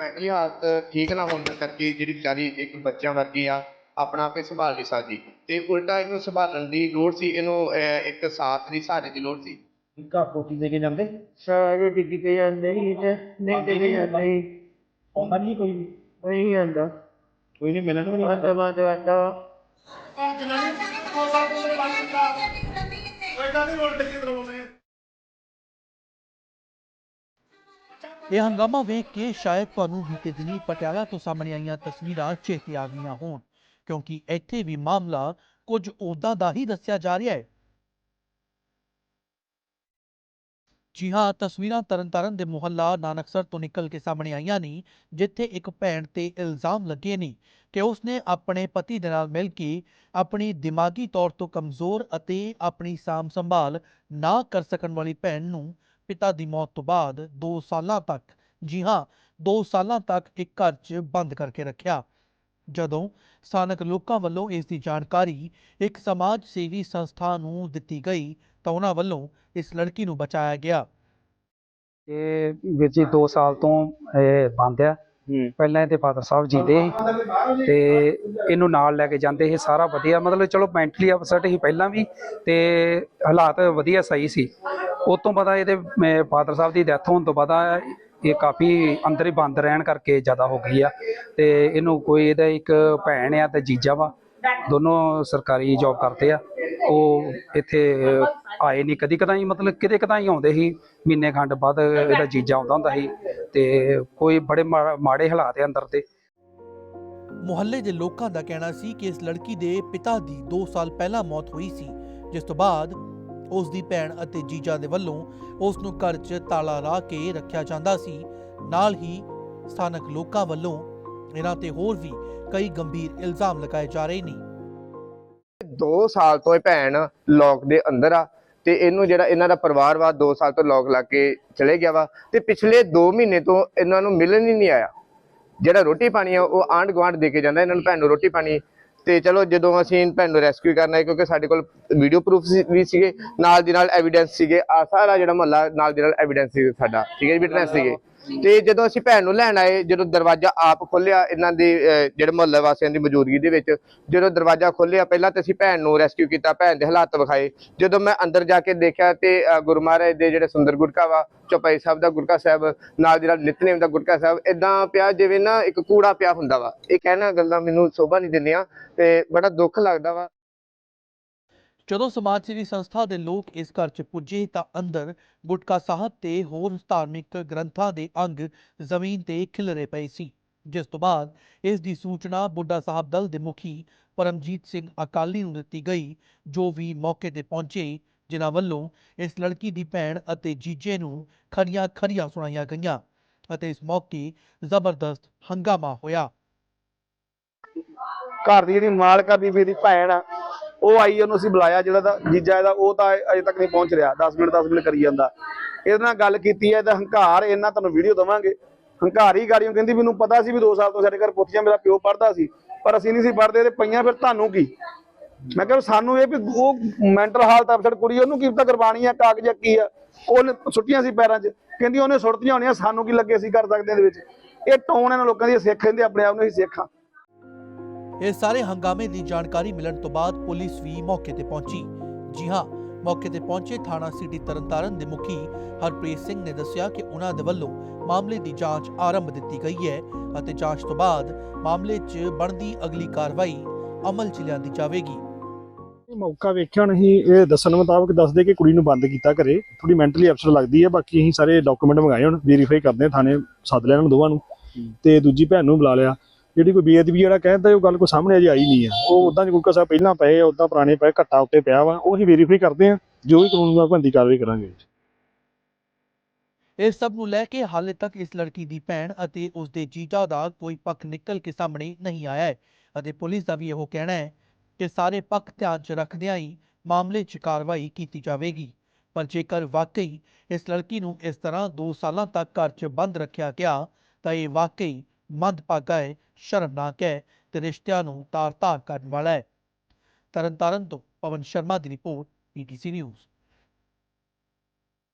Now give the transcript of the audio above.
Mentally ਹਾਲਤ ਠੀਕ ਨਾ ਹੋਣ ਕਰਕੇ ਜਿਹੜੀ ਵਿਚਾਰੀ ਇੱਕ ਬੱਚਿਆਂ ਵਰਗੀ ਆ ਆਪਣਾ ਆਪੇ ਸੰਭਾਲ ਨਹੀਂ ਸਕਦੀ। ਤੇ ਉਲਟਾ ਇਹਨੂੰ ਸੰਭਾਲਣ ਦੀ ਲੋੜ ਸੀ ਇਹਨੂੰ ਅਹ, ਇੱਕ ਸਾਥ ਦੀ ਸਹਾਰੇ ਦੀ ਲੋੜ ਸੀ। ਘਰ ਕੋਠੀ ਦੇ ਕੇ ਜਾਂਦੇ? ਸਾਰੇ ਡਿੱਗ ਕੇ ਜਾਂਦੇ ਸੀ ਤੇ ਨਹੀਂ ਡਿੱਗ ਜਾਂਦੇ ਸੀ। ਆਉਂਦਾ ਨਹੀਂ ਕੋਈ ਵੀ ਨਹੀਂ ਆਂਦਾ ਕੋਈ ਨਹੀਂ ਮਿਲਣ ਵੀ ਨਹੀਂ ਆਂਦਾ ਆਂਦਾ ਆਂਦਾ ਇਹ ਹੰਗਾਮਾ ਵੇਖ ਕੇ ਸ਼ਾਇਦ ਤੁਹਾਨੂੰ ਬੀਤੇ ਦਿਨੀ ਪਟਿਆਲਾ ਤੋਂ ਸਾਹਮਣੇ ਆਈਆਂ ਤਸਵੀਰਾਂ ਚੇਤੇ ਆ ਗਈਆਂ ਹੋਣ, ਕਿਉਂਕਿ ਇੱਥੇ ਵੀ ਮਾਮਲਾ ਕੁਝ ਉਦਾਂ ਦਾ ਹੀ ਦੱਸਿਆ ਜਾ ਰਿਹਾ ਹੈ। ਜੀ ਹਾਂ, ਤਸਵੀਰਾਂ ਤਰਨਤਾਰਨ ਦੇ ਮੁਹੱਲਾ ਨਾਨਕਸਰ ਤੋਂ ਨਿਕਲ ਕੇ ਸਾਹਮਣੇ ਆਈਆਂ ਨੇ, ਜਿੱਥੇ ਇੱਕ ਭੈਣ ਤੇ ਇਲਜ਼ਾਮ ਲੱਗੇ ਨੇ ਕਿ ਉਸਨੇ ਆਪਣੇ ਪਤੀ ਦੇ ਨਾਲ ਮਿਲ ਕੇ ਆਪਣੀ ਦਿਮਾਗੀ ਤੌਰ ਤੋਂ ਕਮਜ਼ੋਰ ਅਤੇ ਆਪਣੀ ਸਾਂਭ ਸੰਭਾਲ ਨਾ ਕਰ ਸਕਣ ਵਾਲੀ ਭੈਣ ਨੂੰ ਪਿਤਾ ਦੀ ਮੌਤ ਤੋਂ ਬਾਅਦ 2 ਸਾਲਾਂ ਤੱਕ ਜੀ ਹਾਂ 2 ਸਾਲਾਂ ਤੱਕ ਇੱਕ ਘਰ 'ਚ ਬੰਦ ਕਰਕੇ ਰੱਖਿਆ। ਜਦੋਂ ਸਥਾਨਕ ਲੋਕਾਂ ਵੱਲੋਂ ਇਸ ਦੀ ਜਾਣਕਾਰੀ ਇੱਕ ਸਮਾਜ ਸੇਵੀ ਸੰਸਥਾ ਨੂੰ ਦਿੱਤੀ ਗਈ ਤਾਂ ਉਹਨਾਂ ਵੱਲੋਂ ਇਸ ਲੜਕੀ ਨੂੰ ਬਚਾਇਆ ਗਿਆ। ਇਹ ਵੀਰ ਜੀ 2 ਸਾਲ ਤੋਂ ਇਹ ਬੰਦ ਆ। ਪਹਿਲਾਂ ਇਹਦੇ ਫਾਦਰ ਸਾਹਿਬ ਜੀਂਦੇ ਸੀ ਤੇ ਇਹਨੂੰ ਨਾਲ ਲੈ ਕੇ ਜਾਂਦੇ ਇਹ ਸਾਰਾ ਵਧੀਆ। ਮਤਲਬ ਚਲੋ ਮੈਂਟਲੀ ਅਪਸੈਟ ਹੀ ਪਹਿਲਾਂ ਵੀ ਤੇ ਹਾਲਾਤ ਵਧੀਆ ਸਹੀ ਸੀ। ਉਸ ਤੋਂ ਪਤਾ ਇਹਦੇ ਫਾਦਰ ਸਾਹਿਬ ਦੀ ਡੈਥ ਹੋਣ ਤੋਂ ਬਾਅਦ ਇਹ ਕਾਫੀ ਅੰਦਰ ਹੀ ਬੰਦ ਰਹਿਣ ਕਰਕੇ ਜ਼ਿਆਦਾ ਹੋ ਗਈ ਆ। ਤੇ ਇਹਨੂੰ ਕੋਈ, ਇਹਦਾ ਇੱਕ ਭੈਣ ਆ ਤੇ ਜੀਜਾ ਵਾ, ਦੋਨੋਂ ਸਰਕਾਰੀ ਜੌਬ ਕਰਦੇ ਆ। ਉਹ ਇੱਥੇ ਆਏ ਨਹੀਂ ਕਦੀ ਕਦਾਈ, ਮਤਲਬ ਕਿਤੇ ਕਦਾਈ ਆਉਂਦੇ ਸੀ, ਮਹੀਨੇ ਖੰਡ ਬਾਅਦ ਇਹਦਾ ਜੀਜਾ ਆਉਂਦਾ ਹੁੰਦਾ ਸੀ ਤੇ ਕੋਈ ਬੜੇ ਮਾ- ਮਾੜੇ ਹਾਲਾਤ ਆ ਅੰਦਰ ਦੇ। ਮੁਹੱਲੇ ਦੇ ਲੋਕਾਂ ਦਾ ਕਹਿਣਾ ਸੀ ਕਿ ਇਸ ਲੜਕੀ ਦੇ ਪਿਤਾ ਦੀ 2 ਸਾਲ ਪਹਿਲਾਂ ਮੌਤ ਹੋਈ ਸੀ, ਜਿਸ ਤੋਂ ਬਾਅਦ ਉਸ ਦੀ ਭੈਣ ਅਤੇ ਜੀਜਾ ਦੇ ਵੱਲੋਂ ਉਸ ਨੂੰ ਘਰ 'ਚ ਤਾਲਾ ਲਾ ਕੇ ਰੱਖਿਆ ਜਾਂਦਾ ਸੀ। ਨਾਲ ਹੀ ਸਥਾਨਕ ਲੋਕਾਂ ਵੱਲੋਂ ਇਹਨਾਂ ਤੇ ਹੋਰ ਵੀ ਕਈ ਗੰਭੀਰ ਇਲਜ਼ਾਮ ਲਗਾਏ ਜਾ ਰਹੇ ਨੇ। 2 ਸਾਲ ਤੋਂ ਇਹ ਭੈਣ ਲੋਕ ਦੇ ਅੰਦਰ ਆ ਤੇ ਇਹਨੂੰ ਜਿਹੜਾ ਇਹਨਾਂ ਦਾ ਪਰਿਵਾਰ ਵਾ 2 ਸਾਲ ਤੋਂ ਲੋਕ ਲਾ ਕੇ ਚਲੇ ਗਿਆ ਵਾ ਤੇ ਪਿਛਲੇ 2 ਮਹੀਨੇ ਤੋਂ ਇਹਨਾਂ ਨੂੰ ਮਿਲਣ ਹੀ ਨਹੀਂ ਆਇਆ। ਜਿਹੜਾ ਰੋਟੀ ਪਾਣੀ ਆ, ਉਹ ਆਂਢ ਗੁਆਂਢ ਦੇ ਕੇ ਜਾਂਦਾ, ਇਹਨਾਂ ਨੂੰ ਭੈਣ ਨੂੰ ਰੋਟੀ ਪਾਣੀ ਤੇ ਚਲੋ ਜਦੋਂ ਅਸੀਂ ਭੈਣ ਨੂੰ ਰੈਸਕਿਊ ਕਰਨਾ ਹੈ ਕਿਉਂਕਿ ਸਾਡੇ ਕੋਲ ਵੀਡੀਓ ਪ੍ਰੂਫ ਵੀ ਸੀਗੇ, ਨਾਲ ਦੀ ਨਾਲ ਐਵੀਡੈਂਸ ਸੀਗੇ ਆ ਸਾਰਾ ਜਿਹੜਾ ਮਹੱਲਾ ਨਾਲ ਦੀ ਨਾਲ ਐਵੀਡੈਂਸ ਸੀ ਸਾਡਾ, ਠੀਕ ਹੈ ਵਿਟਨੈਸ ਸੀਗੇ। ਤੇ ਜਦੋਂ ਅਸੀਂ ਭੈਣ ਨੂੰ ਲੈਣ ਆਏ, ਜਦੋਂ ਦਰਵਾਜ਼ਾ ਆਪ ਖੋਲਿਆ ਇਹਨਾਂ ਦੇ ਜਿਹੜੇ ਮੁਹੱਲੇ ਵਾਸੀਆਂ ਦੀ ਮੌਜੂਦਗੀ ਦੇ ਵਿੱਚ, ਜਦੋਂ ਦਰਵਾਜ਼ਾ ਖੋਲਿਆ ਪਹਿਲਾਂ ਤੇ ਅਸੀਂ ਭੈਣ ਨੂੰ ਰੈਸਕਿਊ ਕੀਤਾ, ਭੈਣ ਦੇ ਹਾਲਾਤ ਵਿਖਾਏ। ਜਦੋਂ ਮੈਂ ਅੰਦਰ ਜਾ ਕੇ ਦੇਖਿਆ ਤੇ ਗੁਰੂ ਮਹਾਰਾਜ ਦੇ ਜਿਹੜੇ ਸੁੰਦਰ ਗੁਟਕਾ ਵਾ, ਚੌਪਾਈ ਸਾਹਿਬ ਦਾ ਗੁਰਕਾ ਸਾਹਿਬ, ਨਾਲ ਜਿਹੜਾ ਨਾਲ ਨਿਤਨੇਮ ਦਾ ਗੁਟਕਾ ਸਾਹਿਬ ਇਦਾਂ ਪਿਆ ਜਿਵੇਂ ਨਾ ਇੱਕ ਕੂੜਾ ਪਿਆ ਹੁੰਦਾ ਵਾ। ਇਹ ਕਹਿਣਾ ਗੱਲਾਂ ਮੈਨੂੰ ਸੋਭਾ ਨਹੀਂ ਦਿੰਦੀਆਂ ਤੇ ਬੜਾ ਦੁੱਖ ਲੱਗਦਾ ਵਾ। ਜਦੋਂ ਸਮਾਜ ਸੇਵੀ ਸੰਸਥਾ ਦੇ ਲੋਕ ਇਸ ਘਰ 'ਚ ਪੁੱਜੇ ਤਾਂ ਅੰਦਰ ਗੁਟਕਾ ਸਾਹਿਬ ਤੇ ਹੋਰ ਧਾਰਮਿਕ ਗ੍ਰੰਥਾਂ ਦੇ ਅੰਗ ਜ਼ਮੀਨ ਤੇ ਖਿਲਰੇ ਪਏ ਸੀ। ਜਿਸ ਤੋਂ ਬਾਅਦ ਇਸ ਦੀ ਸੂਚਨਾ ਬੁੱਢਾ ਸਾਹਿਬ ਦਲ ਦੇ ਮੁਖੀ ਪਰਮਜੀਤ ਸਿੰਘ ਅਕਾਲੀ ਨੂੰ ਦਿੱਤੀ ਗਈ, ਜੋ ਵੀ ਮੌਕੇ ਤੇ ਪਹੁੰਚੇ, ਜਿਨ੍ਹਾਂ ਵੱਲੋਂ ਇਸ ਲੜਕੀ ਦੀ ਭੈਣ ਅਤੇ ਜੀਜੇ ਨੂੰ ਖਰੀਆਂ ਖਰੀਆਂ ਸੁਣਾਈਆਂ ਗਈਆਂ ਅਤੇ ਇਸ ਮੌਕੇ ਜ਼ਬਰਦਸਤ ਹੰਗਾਮਾ ਹੋਇਆ। ਘਰ ਦੀ ਜਿਹੜੀ ਮਾਲਕਾ ਦੀ ਭੈਣ ਆ ਉਹ ਆਈ ਉਹਨੂੰ ਅਸੀਂ ਬੁਲਾਇਆ ਜਿਹੜਾ ਦਾ ਜੀਜਾ ਇਹਦਾ, ਉਹ ਤਾਂ ਅਜੇ ਤੱਕ ਨਹੀਂ ਪਹੁੰਚ ਰਿਹਾ 10 ਮਿੰਟ 10 ਮਿੰਟ ਕਰੀ ਜਾਂਦਾ। ਇਹਦੇ ਨਾਲ ਗੱਲ ਕੀਤੀ ਹੈ, ਇਹਦਾ ਹੰਕਾਰ ਇਹਨਾਂ ਤੁਹਾਨੂੰ ਵੀਡੀਓ ਦਵਾਂਗੇ। ਹੰਕਾਰੀ ਗਾੜੀਆਂ ਕਹਿੰਦੀ ਮੈਨੂੰ ਪਤਾ ਸੀ ਵੀ 2 ਸਾਲ ਤੋਂ ਸਾਡੇ ਘਰ ਪੁੱਤੀਆਂ ਮੇਰਾ ਪਿਓ ਪੜਦਾ ਸੀ, ਪਰ ਅਸੀਂ ਨਹੀਂ ਸੀ ਪੜਦੇ ਤੇ ਪਈਆਂ ਫਿਰ ਤੁਹਾਨੂੰ ਕੀ? ਮੈਂ ਕਿਹਾ ਸਾਨੂੰ ਇਹ ਵੀ ਉਹ ਮੈਂਟਲ ਹਾਲਤ ਅਪਸੈਟ ਕੁੜੀ ਉਹਨੂੰ ਕੀ ਪਤਾ ਕੁਰਬਾਨੀ ਆ, ਕਾਗਜ਼ ਕੀ ਆ। ਉਹਨੇ ਸੁੱਟੀਆਂ ਸੀ ਪੈਰਾਂ 'ਚ। ਕਹਿੰਦੀ ਉਹਨੇ ਸੁੱਟਦੀਆਂ ਹੋਣੀਆਂ, ਸਾਨੂੰ ਕੀ ਲੱਗੇ ਅਸੀਂ ਕਰ ਸਕਦੇ ਇਹਦੇ ਵਿੱਚ? ਇਹ ਟੋਨ ਇਹਨਾਂ ਲੋਕਾਂ ਦੀ ਸਿੱਖ ਕਹਿੰਦੇ ਆਪਣੇ ਆਪ ਨੂੰ ਹੀ ਸਿੱਖਾਂ ਇਸ ਸਾਰੇ ਹੰਗਾਮੇ ਦੀ ਜਾਣਕਾਰੀ ਮਿਲਣ ਤੋਂ ਬਾਅਦ ਪੁਲਿਸ ਵੀ ਮੌਕੇ ਤੇ ਪਹੁੰਚੀ। ਜੀ ਹਾਂ ਮੌਕੇ ਤੇ ਪਹੁੰਚੇ ਥਾਣਾ ਸਿਟੀ ਤਰਨਤਾਰਨ ਦੇ ਮੁਖੀ ਹਰਪ੍ਰੀਤ ਸਿੰਘ ਨੇ ਦੱਸਿਆ ਕਿ ਉਹਨਾਂ ਦੇ ਵੱਲੋਂ ਮਾਮਲੇ ਦੀ ਜਾਂਚ ਆਰੰਭ ਦਿੱਤੀ ਗਈ ਹੈ ਅਤੇ ਜਾਂਚ ਤੋਂ ਬਾਅਦ ਮਾਮਲੇ 'ਚ ਬਣਦੀ ਅਗਲੀ ਕਾਰਵਾਈ ਅਮਲ 'ਚ ਲਿਆਂਦੀ ਜਾਵੇਗੀ। ਇਹ ਮੌਕਾ ਵੇਖਿਆ ਅਸੀਂ ਇਹ ਦੱਸਣ ਮੁਤਾਬਕ ਦੱਸਦੇ ਕਿ ਕੁੜੀ ਨੂੰ ਬੰਦ ਕੀਤਾ ਘਰੇ। ਥੋੜੀ ਮੈਂਟਲੀ ਅਪਸੈਟ ਲੱਗਦੀ ਹੈ ਬਾਕੀ ਅਸੀਂ ਸਾਰੇ ਡਾਕੂਮੈਂਟ ਮੰਗਾਏ ਹੁਣ ਵੈਰੀਫਾਈ ਕਰਦੇ ਹਾਂ ਥਾਣੇ ਸੱਦ ਇਹਨਾਂ ਦੋਵਾਂ ਨੂੰ। ਤੇ ਦੂਜੀ ਭੈਣ ਨੂੰ ਬੁਲਾ ਲਿਆ। ਜਿਹੜੀ ਕੋਈ ਬੇਅਦਬੀ ਜਿਹੜਾ ਕਹਿੰਦਾ ਉਹ ਗੱਲ ਕੋਈ ਸਾਹਮਣੇ ਅਜੇ ਆਈ ਨਹੀਂ ਆ ਉਹ ਉਦਾਂ ਦੀ ਸਾਹਿਬ ਪਹਿਲਾਂ ਪਏ ਆ ਉਦਾਂ ਪੁਰਾਣੇ ਪਏ, ਘੱਟਾ ਉੱਤੇ ਪਿਆ ਵਾ, ਉਹ ਵੈਰੀਫਾਈ ਕਰਦੇ ਹਾਂ, ਜੋ ਵੀ ਕਾਨੂੰਨ ਦਾ ਬੰਦੀ ਕਾਰਵਾਈ ਕਰਾਂਗੇ। ਇਸ ਸਭ ਨੂੰ ਲੈ ਕੇ ਹਾਲੇ ਤੱਕ ਇਸ ਲੜਕੀ ਦੀ ਭੈਣ ਅਤੇ ਉਸ ਦੇ ਜੀਜਾ ਦਾ ਕੋਈ ਪੱਖ ਨਿਕਲ ਕੇ ਸਾਹਮਣੇ ਨਹੀਂ ਆਇਆ ਹੈ ਅਤੇ ਪੁਲਿਸ ਦਾ ਵੀ ਇਹੋ ਕਹਿਣਾ ਹੈ ਕਿ ਸਾਰੇ ਪੱਖ ਧਿਆਨ 'ਚ ਰੱਖਦਿਆਂ ਹੀ ਮਾਮਲੇ 'ਚ ਕਾਰਵਾਈ ਕੀਤੀ ਜਾਵੇਗੀ। ਪਰ ਜੇਕਰ ਵਾਕਈ ਇਸ ਲੜਕੀ ਨੂੰ ਇਸ ਤਰ੍ਹਾਂ 2 ਸਾਲਾਂ ਤੱਕ ਘਰ 'ਚ ਬੰਦ ਰੱਖਿਆ ਗਿਆ, ਤਾਂ ਇਹ ਵਾਕਈ ਮੰਦਭਾਗਾ ਹੈ ਸ਼ਰਮਨਾਕ ਹੈ ਤੇ ਰਿਸ਼ਤਿਆਂ ਨੂੰ ਤਾਰ-ਤਾਰ ਕਰਨ ਵਾਲਾ ਹੈ ਤਰਨਤਾਰਨ ਤੋਂ ਪਵਨ ਸ਼ਰਮਾ ਦੀ ਰਿਪੋਰਟ ਪੀਟੀਸੀ ਨਿਊਜ਼।